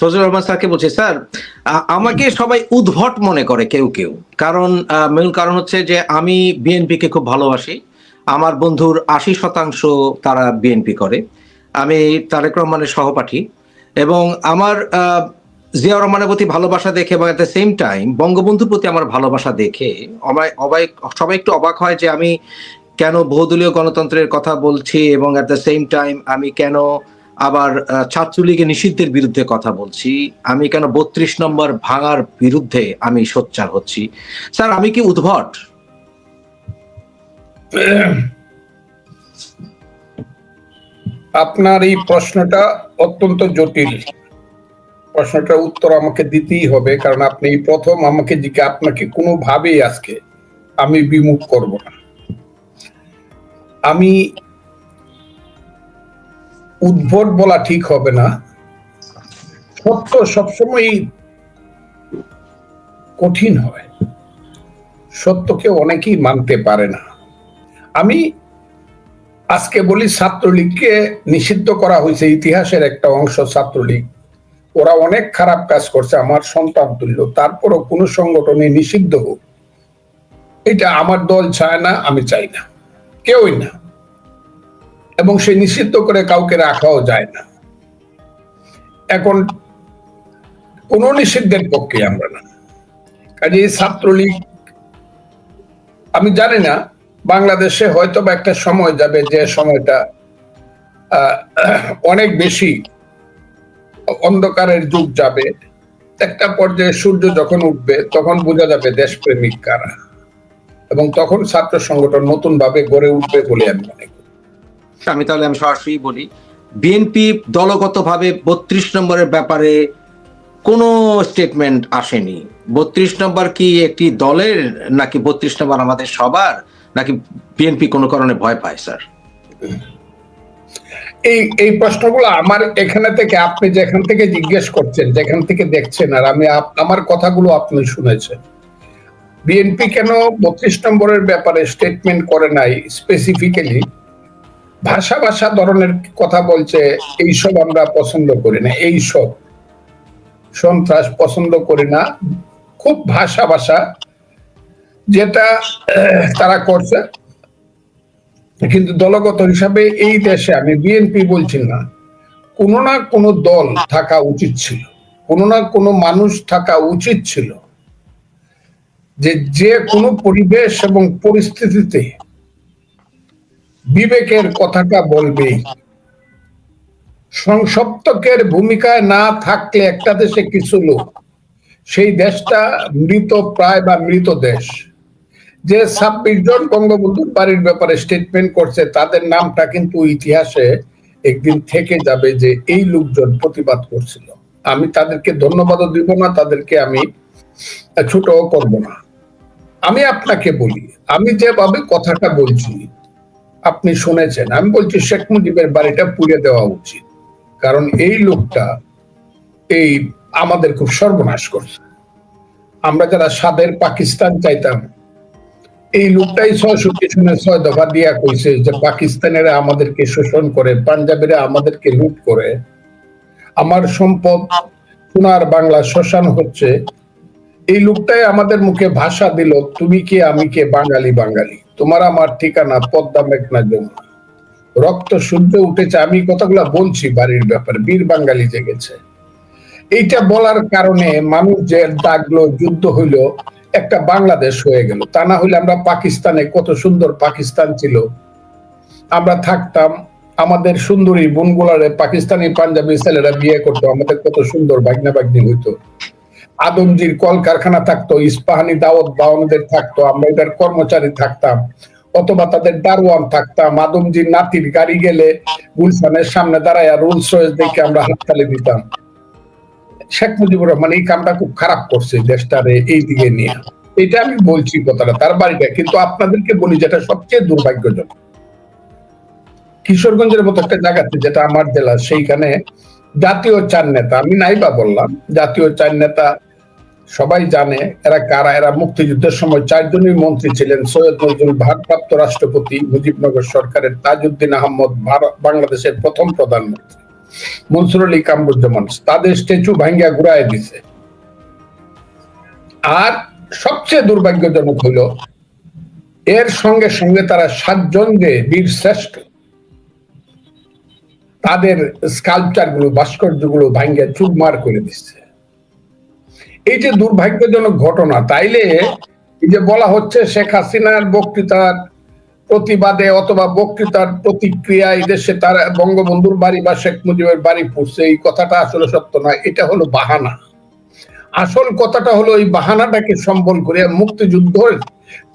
ফজলুর রহমান স্যারকে বলছি, স্যার আমাকে সবাই উদ্ভট মনে করে কেউ কেউ। কারণ মূল কারণ হচ্ছে যে আমি বিএনপি কে খুব ভালোবাসি। আমার বন্ধুর আশি শতাংশ তারা বিএনপি করে। আমি তারেক রহমানের সহপাঠী। এবং আমার জিয়াউর রহমানের প্রতি ভালোবাসা দেখে এবং এট দ্য সেম টাইম বঙ্গবন্ধুর প্রতি আমার ভালোবাসা দেখে অবাক সবাই একটু অবাক হয় যে আমি কেন বহুদলীয় গণতন্ত্রের কথা বলছি এবং অ্যাট দ্য সেম টাইম আমি কেন আবার ছাত্রলীগের নিষিদ্ধের বিরুদ্ধে কথা বলছি। আমি কেন বত্রিশ নম্বর ভাঙার বিরুদ্ধে আমি সোচ্চার হচ্ছি? স্যার, আমি কি উদ্ভট? আপনার এই প্রশ্নটা অত্যন্ত জটিল। প্রশ্নটার উত্তর আমাকে দিতেই হবে, কারণ আপনি প্রথম আমাকে জিজ্ঞা আপনাকে কোনোভাবেই আজকে আমি বিমুখ করব না। আমি উদ্ভট বলা ঠিক হবে না। সত্য সবসময় কঠিন হয়। সত্যকে অনেকেই মানতে পারে না। আমি আজকে বলি ছাত্রলীগকে নিষিদ্ধ করা হয়েছে। ইতিহাসের একটা অংশ ছাত্রলীগ। ওরা অনেক খারাপ কাজ করছে, আমার সন্তান তুল্য। তারপরও কোনো সংগঠনে নিষিদ্ধ হোক। এটা আমার দল চায় না, আমি চাই না। কেউই না। এবং সে নিষিদ্ধ করে কাউকে রাখাও যায় না। এখন কোন নিষিদ্ধের পক্ষে আমরা না। কাজে ছাত্রলীগ, আমি জানি না, বাংলাদেশে হয়তো বা একটা সময় যাবে যে সময়টা অনেক বেশি অন্ধকারের যুগ যাবে। একটা পর্যায়ে সূর্য যখন উঠবে, তখন বোঝা যাবে দেশপ্রেমিক কারা। এবং তখন ছাত্র সংগঠন নতুন ভাবে গড়ে উঠবে বলে আমি মনে করি। আমি তাহলে আমি সরাসরি বলি বিএনপি দলগতভাবে বত্রিশ নম্বরের ব্যাপারে কোনো স্টেটমেন্ট আসেনি। বত্রিশ নম্বর কি একটি দলের, নাকি বত্রিশ নম্বর আমাদের সবার, নাকি বিএনপি কোনো কারণে ভয় পায়, স্যার? এই এই প্রশ্নগুলো আমার এখানে থেকে আপনি যেখান থেকে জিজ্ঞেস করছেন, যেখান থেকে দেখছেন, আর আমি আমার কথাগুলো আপনি শুনেছেন। বিএনপি কেন বত্রিশ নম্বরের ব্যাপারে স্টেটমেন্ট করে নাই স্পেসিফিক্যালি ভাষা ভাষা ধরনের কথা বলছে, এইসব আমরা পছন্দ করি না, এইসব। সন্ত্রাস পছন্দ করি না। খুব ভাষা ভাষা যেটা তারা করছে। কিন্তু দলগত হিসাবে এই দেশে আমি বিএনপি বলছি না, কোনো না কোনো দল থাকা উচিত ছিল, কোনো না কোনো মানুষ থাকা উচিত ছিল যে যে কোনো পরিবেশ এবং পরিস্থিতিতে বিবেকের কথাটা বলবেই সংসপ্তকের ভূমিকায় না থাকলে একটা দেশে কিছু লোক। সেই দেশটা মৃত প্রায় বা মৃত দেশ। যে ছাব্বিশ জন বঙ্গবন্ধুর বাড়ির ব্যাপারে স্টেটমেন্ট করছে, তাদের নামটা কিন্তু ইতিহাসে একদিন থেকে যাবে যে এই লোকজন প্রতিবাদ করছিল। আমি তাদেরকে ধন্যবাদও দিব না, তাদেরকে আমি ছোটও করব না। আমি আপনাকে বলি, আমি যেভাবে কথাটা বলছি আপনি শুনেছেন। আমি বলছি শেখ মুজিবের বাড়িটা পুড়ে দেওয়া উচিত। কারণ এই লোকটা এই আমাদের খুব সর্বনাশ করছে। আমরা যারা স্বাদের পাকিস্তান চাইতাম, এই লোকটাই ছয়ষট্টি শুনে ছয় দফা দিয়া কইছে যে পাকিস্তানেরা আমাদেরকে শোষণ করে, পাঞ্জাবিরা আমাদেরকে লুট করে। আমার সম্পদ সোনার বাংলা শ্মশান হচ্ছে। এই লোকটাই আমাদের মুখে ভাষা দিল, তুমি কে, আমি কে, বাঙালি বাঙালি। তোমার আমার ঠিকানা পদ্মা মেঘনা যমুনা রক্ত সূর্য উঠেছে, আমি কথাগুলা বলছি বাড়ির ব্যাপারে, বীর বাঙালি জেগেছে। এইটা বলার কারণে মানুষ যে ডাকলো যুদ্ধ হইল, একটা বাংলাদেশ হয়ে গেল। তা না হইলে আমরা পাকিস্তানে কত সুন্দর পাকিস্তান ছিল। আমরা থাকতাম, আমাদের সুন্দরী বোনগুলারে পাকিস্তানি পাঞ্জাবি ছেলেরা বিয়ে করতো, আমাদের কত সুন্দর বাগনা বাগনি হইতো। আদমজির কল কারখানা থাকতো, ইস্পাহানি দাওয়াত বাউনদের থাকতো, আমরা এটার কর্মচারী থাকতাম, অথবা তাদের দারোয়ান থাকতাম, আদমজির নাতির গাড়ি গেলে গুলশানের সামনে দাঁড়ায় রুলস রয়েস দেখে আমরা হাততালি দিতাম। শেখ মুজিবুর রহমান এই কামটা খুব খারাপ করছে দেশটারে, এই দিকে নিয়ে। এটা আমি বলছি কথাটা তার বাড়িটা কিন্তু আপনাদেরকে বলি যেটা সবচেয়ে দুর্ভাগ্যজনক। কিশোরগঞ্জের মতো একটা জায়গাতে যেটা আমার জেলা, সেইখানে জাতীয় চার নেতা, আমি নাইবা বললাম, জাতীয় চার নেতা সবাই জানে এরা কারা, এরা মুক্তিযুদ্ধের সময় চারজনই মন্ত্রী ছিলেন, সৈয়দ নজরুল ভারপ্রাপ্ত রাষ্ট্রপতি মুজিবনগর সরকারের তাজউদ্দিন আহমদ বাংলাদেশের প্রথম প্রধানমন্ত্রী। মনসুর আলী কামরুজ্জামান তাদের স্ট্যাচু ভাঙ্গা ঘুরায় দিছে। আর সবচেয়ে দুর্ভাগ্যজনক হলো এর সঙ্গে সঙ্গে তারা সাতজন যে বীর শ্রেষ্ঠ, তাদের স্কাল্পচারগুলো ভাস্কর্যগুলো ভাঙ্গে চুরমার করে দিচ্ছে। এই যে দুর্ভাগ্যজনক ঘটনা, তাইলে এই যে বলা হচ্ছে শেখ হাসিনার বক্তৃতার প্রতিবাদে অথবা বক্তৃতার প্রতিক্রিয়া এই দেশে তার বঙ্গবন্ধুর বাড়ি বা শেখ মুজিবের বাড়ি পড়ছে, এই কথাটা আসলে সত্য নয়, এটা হলো বাহানা। আসল কথাটা হলো এই বাহানাটাকে সম্বল করে মুক্তিযুদ্ধের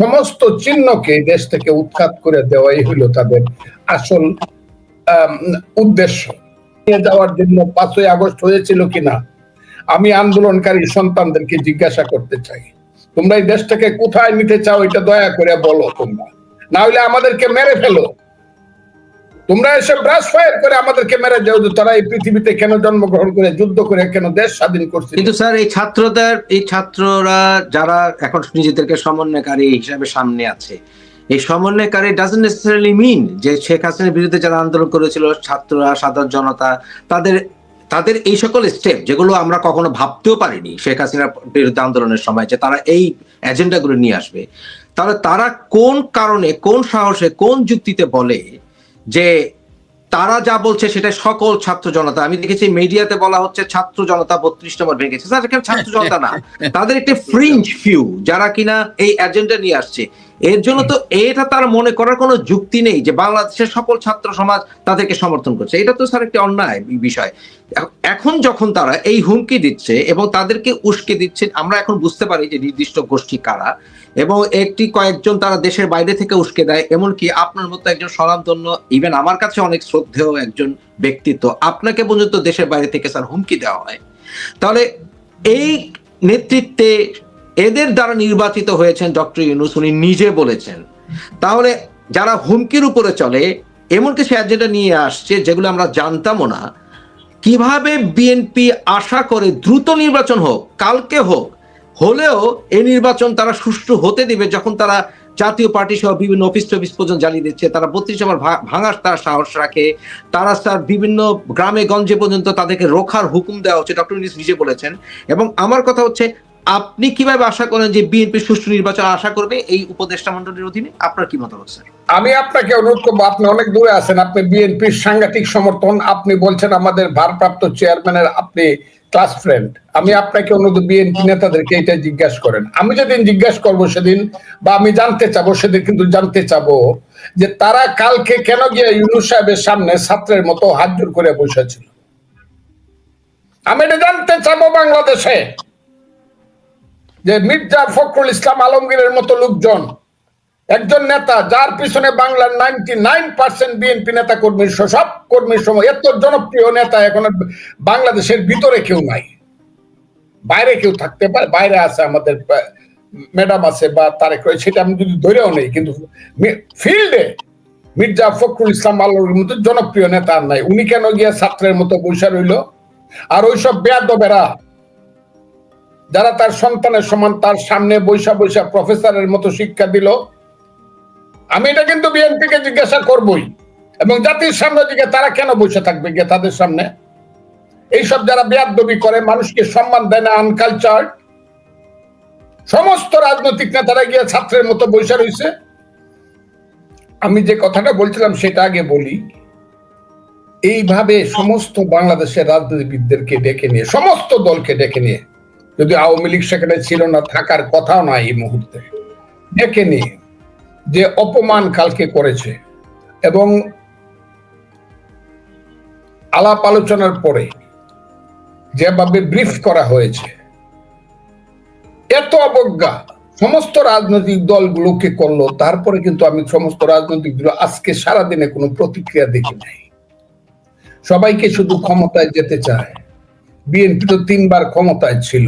সমস্ত চিহ্নকে দেশ থেকে উৎখাত করে দেওয়াই হলো তাদের আসল উদ্দেশ্য। নিয়ে যাওয়ার জন্য পাঁচই আগস্ট হয়েছিল কিনা আমি আন্দোলনকারী সন্তানদেরকে জিজ্ঞাসা করতে চাই। তোমরা এই দেশটাকে কোথায় নিতে চাও, এটা দয়া করে বলো তোমরা। না হলে আমাদেরকে মেরে ফেলো। তোমরা এসে ব্রাশ ফায়ার করে আমাদেরকে মেরে যাও যে তারা এই পৃথিবীতে কেন জন্মগ্রহণ করে, যুদ্ধ করে, কেন দেশ স্বাধীন করছে। কিন্তু স্যার, এই ছাত্রদের, এই ছাত্ররা যারা এখন নিজেদেরকে সমন্বয়কারী হিসাবে সামনে আছে, এই সমন্বয়কারী ডাজন্ট নেসেসারিলি মিন যে শেখ হাসিনার বিরুদ্ধে যারা আন্দোলন করেছিল, ছাত্ররা, সাধারণ জনতা, তাদের তাদের এই সকল স্টেপ যেগুলো আমরা কখনো ভাবতেও পারিনি শেখ হাসিনার বিরুদ্ধে আন্দোলনের সময় যে তারা এই এজেন্ডাগুলো নিয়ে আসবে, তাহলে তারা কোন কারণে, কোন সাহসে, কোন যুক্তিতে বলে যে তারা যা বলছে সেটা সকল ছাত্র জনতা আমি দেখেছি মিডিয়াতে বলা হচ্ছে ছাত্র জনতা বত্রিশ নম্বর ভেঙেছে। স্যার এখানে ছাত্র জনতা না তাদের একটা ফ্রিঞ্জ ফিউ যারা কিনা এই এজেন্ডা নিয়ে আসছে। এর জন্য তো এটা তার মনে করার কোনো যুক্তি নেই যে বাংলাদেশের সকল ছাত্র সমাজ তাদেরকে সমর্থন করছে। এটা তো স্যার একটি অন্যায় বিষয়। এখন যখন তারা এই হুমকি দিচ্ছে এবং তাদেরকে উস্কে দিচ্ছে আমরা এখন বুঝতে পারি যে নির্দিষ্ট গোষ্ঠী কারা। এবং একটি কয়েকজন তারা দেশের বাইরে থেকে উস্কে দেয়, এমনকি আপনার মতো একজন স্বনামধন্য ইভেন আমার কাছে অনেক শ্রদ্ধেয় একজন ব্যক্তিত্ব আপনাকে পর্যন্ত দেশের বাইরে থেকে, স্যার, হুমকি দেওয়া হয়। তাহলে এই নেতৃত্বে এদের দ্বারা নির্বাচিত হয়েছেন ডক্টর ইউনুস, উনি নিজে বলেছেন। তাহলে যারা হুমকির উপরে চলে, এমন কিছু এজেন্ডা নিয়ে আসছে যেগুলো আমরা জানতামও না, কীভাবে বিএনপি আশা করে দ্রুত নির্বাচন হোক, কালকে হোক হলেও এই নির্বাচন তারা সুষ্ঠু হতে দিবে যখন তারা জাতীয় পার্টি সহ বিভিন্ন অফিস টফিস পর্যন্ত জ্বালিয়ে দিচ্ছে, তারা বত্রিশ আমার ভাঙার তার সাহস রাখে, তারা স্যার বিভিন্ন গ্রামে গঞ্জে পর্যন্ত তাদেরকে রোখার হুকুম দেওয়া হচ্ছে, ডক্টর ইউনিস নিজে বলেছেন। এবং আমার কথা হচ্ছে, আপনি কীভাবে আশা করেন যে বিএনপি সুষ্ঠু নির্বাচন আশা করবে? এই উপদেষ্টা মন্ডলীর অধীনে আপনার কি মতামত, স্যার? আমি আপনাকে অনুরোধ করব, আপনি অনেক দূরে আছেন, আপনি বিএনপির সাংঘাতিক সমর্থন, আপনি বলছেন আমাদের ভারপ্রাপ্ত চেয়ারম্যানের আপনি ক্লাস ফ্রেন্ড আমি আপনাকে অনুরোধ বিএনপি নেতাদেরকে এটা জিজ্ঞাসা করেন। আমি যেদিন জিজ্ঞাসা করব সেদিন, বা আমি জানতে চাবো, সেদিন কিন্তু জানতে চাবো যে তারা কালকে কেন গিয়ে ইউনুস সাহেবের সামনে ছাত্রের মতো হাত জোর করে বসেছিল আমি এটা জানতে চাবো বাংলাদেশে যে মির্জা ফখরুল ইসলাম আলমগীরের মতো লোকজন একজন নেতা যার পিছনে বাংলার নাইনটি নাইন পার্সেন্ট বিএনপি নেতা কর্মীর সব কর্মীর সময় এত জনপ্রিয় নেতা এখন বাংলাদেশের ভিতরে কেউ নাই। বাইরে কেউ থাকতে পারে, বাইরে আছে আমাদের ম্যাডাম আছে বা রয়েছে সেটা আমি যদি ধরেও নেই, কিন্তু ফিল্ডে মির্জা ফখরুল ইসলাম আলমের মতো জনপ্রিয় নেতা আর নাই। উনি কেন গিয়ে ছাত্রের মতো বৈশা রইল? আর ওইসব বেয়াদবেরা, যারা তার সন্তানের সমান তার সামনে বৈশা বৈশা প্রফেসরের মতো শিক্ষা দিল আমি এটা কিন্তু বিএনপি কে জিজ্ঞাসা করবই। এবং জাতির সামনে দিকে তারা কেন বসে থাকবে গিয়ে তাদের সামনে? এইসব যারা বেয়াদবি করে, মানুষকে সম্মান দেয় না আনকালচার সমস্ত রাজনৈতিক নেতারা গিয়ে ছাত্রের মতো বৈশা রয়েছে। আমি যে কথাটা বলছিলাম সেটা আগে বলি। এইভাবে সমস্ত বাংলাদেশের রাজনীতিবিদদেরকে ডেকে নিয়ে, সমস্ত দলকে ডেকে নিয়ে, যদি আওয়ামী লীগ সেখানে ছিল না, থাকার কথাও নয় এই মুহূর্তে, ডেকে নিয়ে। যে অপমান কালকে করেছে এবং আলাপ আলোচনার পরে যেভাবে ব্রিফ করা হয়েছে, এত অবজ্ঞা, সমস্ত রাজনৈতিক দলগুলোকে করল, তারপরে কিন্তু আমি সমস্ত রাজনৈতিক দল, আজকে সারাদিনে কোনো প্রতিক্রিয়া দেখি নাই। সবাইকে শুধু ক্ষমতায় যেতে চায়। বিএনপি তো তিনবার ক্ষমতায় ছিল।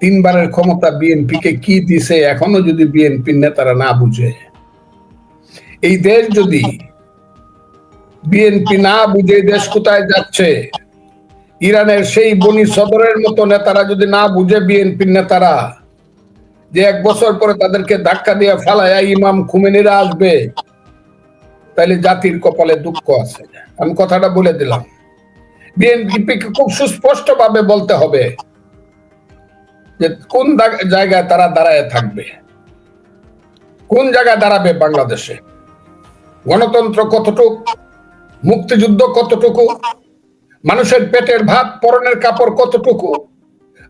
তিনবারের ক্ষমতা বিএনপি কে কি দিছে এখনও যদি বিএনপির নেতারা না বুঝে? এই দেশ যদি বিএনপি না বুঝে দেশ কোথায় যাচ্ছে? ইরানের সেই বনি সদরের মতো নেতারা যদি না বুঝে বিএনপির নেতারা, যে এক বছর পরে তাদেরকে ধাক্কা দিয়ে ফেলায় ইমাম খুমেনিরা আসবে তাহলে জাতির কপালে দুঃখ আছে। আমি কথাটা বলে দিলাম। বিএনপিকে খুব সুস্পষ্ট ভাবে বলতে হবে যে কোন জায়গায় তারা দাঁড়ায় থাকবে? কোন জায়গায় দাঁড়াবে বাংলাদেশে? গণতন্ত্র কতটুক? মুক্তিযুদ্ধ কতটুকু? মানুষের পেটের ভাত পরনের কাপড় কতটুকু?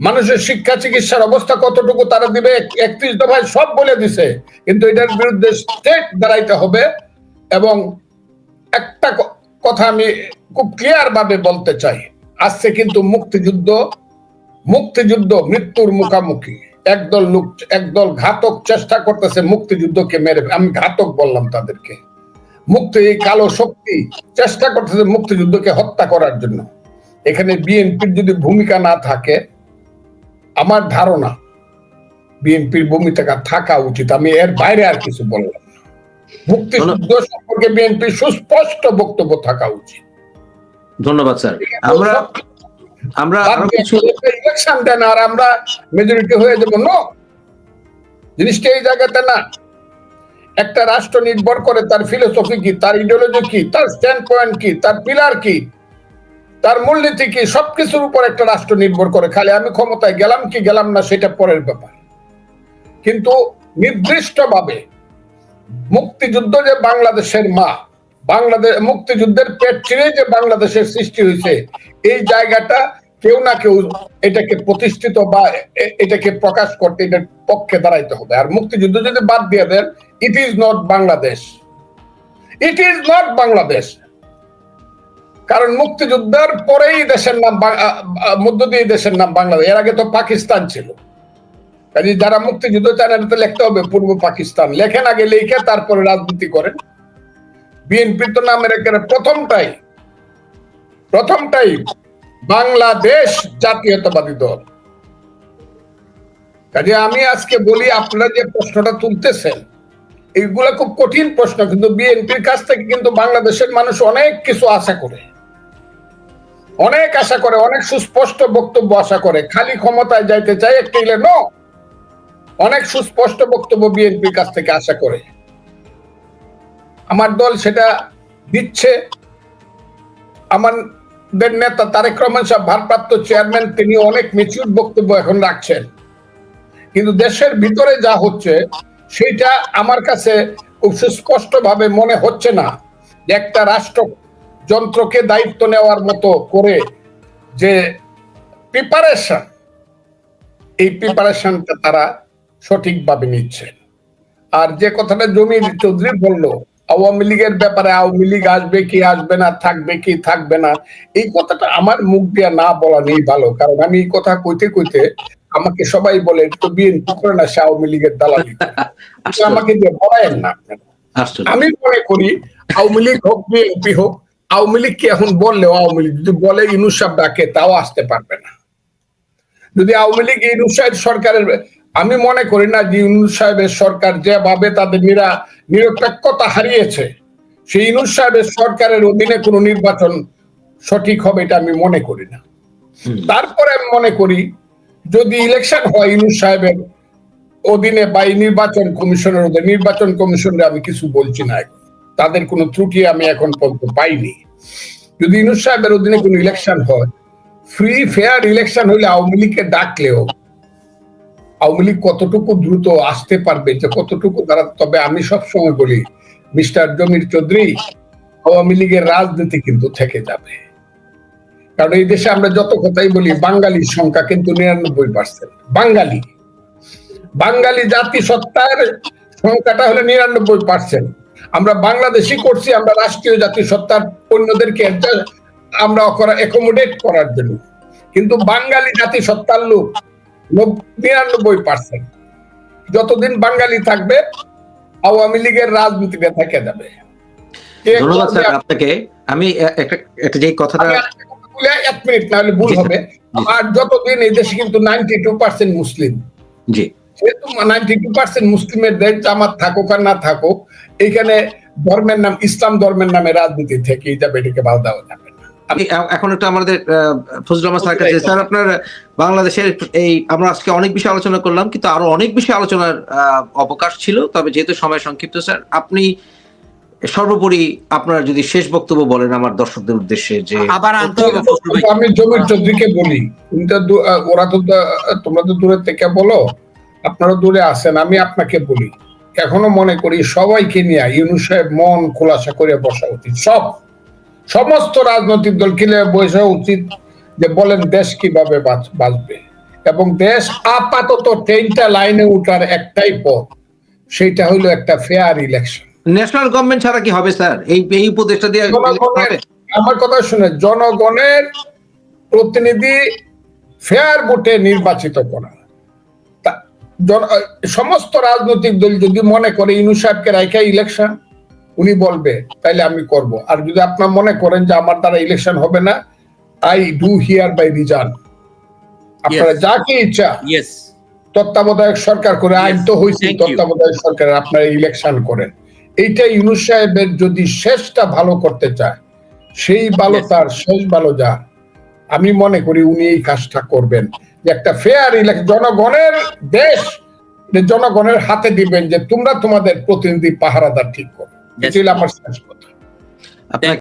মানুষের শিক্ষা, চিকিৎসার অবস্থা কতটুকু? তারা দিবে একত্রিশ দফায় সব বলে দিছে। কিন্তু এটার বিরুদ্ধে স্টেট দাঁড়াইতে হবে এবং একটা কথা আমি খুব ক্লিয়ার ভাবে বলতে চাই। আজকে কিন্তু মুক্তিযুদ্ধ মুক্তিযুদ্ধ মৃত্যুর মুখামুখি। একদল লোক একদল ঘাতক চেষ্টা করতেছে মুক্তিযুদ্ধকে মেরে আমি ঘাতক বললাম তাদেরকে। মুক্তি এই কালো শক্তি চেষ্টা করতেছে মুক্তিযুদ্ধকে হত্যা করার জন্য। এখানে বিএনপির যদি ভূমিকা না থাকে আমার ধারণা বিএনপির ভূমিকা থাকা উচিত। আমি এর বাইরে আর কিছু বললাম না। মুক্তিযুদ্ধ সম্পর্কে বিএনপির সুস্পষ্ট বক্তব্য থাকা উচিত। ধন্যবাদ স্যার। আমরা আমরা ইলেকশন দেন আর আমরা মেজরিটি হয়ে যাব নো জিনিসটা এই জায়গাতে না একটা রাষ্ট্র নির্ভর করে তার ফিলোসফি কি তার ইডিওলজি কি তার স্ট্যান্ড পয়েন্ট কি তার পিলার কি তার মূলনীতি কি সবকিছুর উপর একটা রাষ্ট্র নির্ভর করে। খালি আমি ক্ষমতায় গেলাম কি গেলাম না সেটা পরের ব্যাপার। কিন্তু নির্দিষ্টভাবে মুক্তিযুদ্ধ যে বাংলাদেশের মা বাংলাদেশ মুক্তিযুদ্ধের পেট চিরে যে বাংলাদেশের সৃষ্টি হয়েছে এই জায়গাটা কেউ না কেউ এটাকে প্রতিষ্ঠিত বা এটাকে প্রকাশ করতে এটার পক্ষে দাঁড়াইতে হবে। আর মুক্তিযুদ্ধ যদি বাদ দিয়ে দেন it is not Bangladesh it is not Bangladesh কারণ মুক্তিযুদ্ধের পরেই দেশের নাম মধ্য দিয়ে দেশের নাম বাংলাদেশ। এর আগে তো পাকিস্তান ছিল। কাজে যারা মুক্তিযুদ্ধ চান এটা লিখতে হবে পূর্ব পাকিস্তান। লেখেন আগে, লিখে তারপরে রাজনীতি করেন। বিএনপির তো নামের একেবারে প্রথমটাই। প্রথমটাই বাংলাদেশ জাতীয়তাবাদী দল। কাজে আমি আজকে বলি, আপনারা যে প্রশ্নটা তুলতেছেন এইগুলা খুব কঠিন প্রশ্ন, কিন্তু বিএনপির কাছ থেকে কিন্তু বাংলাদেশের মানুষ অনেক কিছু আশা করে। অনেক আশা করে, অনেক সুস্পষ্ট বক্তব্য আশা করে। খালি ক্ষমতায় যাইতে চায় একটি নো অনেক সুস্পষ্ট বক্তব্য বিএনপির কাছ থেকে আশা করে। আমার দল সেটা দিচ্ছে। আমাদের নেতা তারেক রহমান সাহেব ভারপ্রাপ্ত চেয়ারম্যান, তিনি অনেক বক্তব্য এখন রাখছেন। কিন্তু দেশের ভিতরে যা হচ্ছে সেটা আমার কাছে খুব মনে হচ্ছে না যে একটা রাষ্ট্র যন্ত্রকে দায়িত্ব নেওয়ার মতো করে যে প্রিপারেশন এই প্রিপারেশনটা তারা সঠিকভাবে নিচ্ছেন আর যে কথাটা জমির চৌধুরী বলল আওয়ামী লীগের ব্যাপারে আওয়ামী লীগ আসবে কি আসবে না থাকবে কি থাকবে না এই কথাটা আমার মুখ দিয়ে না বলা নেই ভালো। কারণ আমি এই কথা কইতে কইতে আমাকে সবাই বলে তো বিএনপি করে না সে আওয়ামী লীগের দালালি আমাকে দিয়ে বলায়েন না আমি মনে করি আওয়ামী লীগ হোক বিএনপি হোক আওয়ামী লীগকে এখন বললেও আওয়ামী লীগ যদি বলে ইনুস ডাকে তাও আসতে পারবে না। যদি আওয়ামী লীগ ইনুস সাহেব সরকারের আমি মনে করি না যে ইনুস সাহেবের সরকার যেভাবে তাদের নিরা নিরপেক্ষতা হারিয়েছে সেই ইনুস সাহেবের সরকারের অধীনে কোনো নির্বাচন সঠিক হবে এটা আমি মনে করি না। তারপরে আমি মনে করি যদি ইলেকশন হয় ইনুস সাহেবের অধীনে বা নির্বাচন কমিশনের অধীনে নির্বাচন কমিশনের আমি কিছু বলছি না এখন। তাদের কোনো ত্রুটি আমি এখন পর্যন্ত পাইনি। যদি ইনুস সাহেবের অধীনে কোনো ইলেকশন হয় ফ্রি ফেয়ার ইলেকশন হলে আওয়ামী লীগকে ডাকলেও আওয়ামী লীগ কতটুকু দ্রুত আসতে পারবে যে কতটুকু তারা, তবে আমি সব সময় বলি, মিস্টার জমির চৌধুরী আওয়ামী লীগের রাজনীতি কিন্তু থেকে যাবে। কারণ এই দেশে আমরা যত কথাই বলি, বাঙালির সংখ্যা কিন্তু নিরানব্বই পার্সেন্ট বাঙালি। বাঙালি জাতি সত্তার সংখ্যাটা হলো নিরানব্বই পার্সেন্ট আমরা বাংলাদেশি করছি, আমরা রাষ্ট্রীয় জাতি সত্তার অন্যদেরকে আমরা অ্যাকোমোডেট করার জন্য। কিন্তু বাঙালি জাতি সত্তার লোক নিরানব্বই পার্সেন্ট যতদিন বাঙালি থাকবে আওয়ামী লীগের রাজনীতিটা থেকে যাবে। ধন্যবাদ স্যার আপনাকে। আমি একটা যে কথাটা এক মিনিট নাহলে ভুল হবে। আর যতদিন এই দেশে কিন্তু নাইনটি টু পার্সেন্ট মুসলিম। জি। যেহেতু নাইনটি টু পার্সেন্ট মুসলিমের দেশ জামাত থাকুক আর না থাকুক এখানে ধর্মের নাম ইসলাম ধর্মের নামে রাজনীতি থেকেই যাবে এটাকে বাদ দেওয়া এখন একটু আমাদের আহ, ফজলুর রহমান স্যার কাছে স্যার আপনার বাংলাদেশের এই আমরা আজকে অনেক বিষয় আলোচনা করলাম কিন্তু আরও অনেক বিষয় আলোচনার আহ, অবকাশ ছিল তবে যেহেতু সময় সংক্ষিপ্ত স্যার আপনি সর্বোপরি আপনার যদি শেষ বক্তব্য বলেন আমার দর্শকদের উদ্দেশ্যে যে আবার আমি জমির চৌধুরীকে বলি তুমি তো ওরা তো তোমরা তো দূরের থেকে বলো আপনারা দূরে আছেন আমি আপনাকে বলি। এখনও মনে করি সবাইকে নিয়ে ইউনুস সাহেব মন খোলাসা করে বসা উচিত সব। সমস্ত রাজনৈতিক দল কিনে বসা উচিত যে বলেন দেশ কীভাবে বাঁচবে। এবং দেশ আপাতত ট্রেনটা লাইনে উঠার একটাই পথ সেটা হলো একটা ফেয়ার ইলেকশন ন্যাশনাল গভর্নমেন্ট ছাড়া কি হবে স্যার? এই এই উপদেশটা দিয়ে আমার কথা শুনে জনগণের প্রতিনিধি ফেয়ার ভোটে নির্বাচিত করা। সমস্ত রাজনৈতিক দল যদি মনে করে ইনু সাহেবকে রাইখা ইলেকশন উনি বলবে তাইলে আমি করব। আর যদি আপনার মনে করেন যে আমার দ্বারা ইলেকশন হবে না I do hear by reason আপনারা. যাকে ইচ্ছা। তত্ত্বাবধায়ক সরকার করে আইন তো হয়েছে তত্ত্বাবধায়ক সরকার আপনারা ইলেকশন করেন। এইটা ইউনুস সাহেবের যদি শেষটা ভালো করতে চায় সেই ভালো তার শেষ ভালো যা। আমি মনে করি উনি এই কাজটা করবেন। যে একটা ফেয়ার ইলেকশন জনগণের দেশ জনগণের হাতে দিবেন যে তোমরা তোমাদের প্রতিনিধি পাহারাদার ঠিক করো। Yes. এটাই হলো আমার শেষ কথা আপনাকে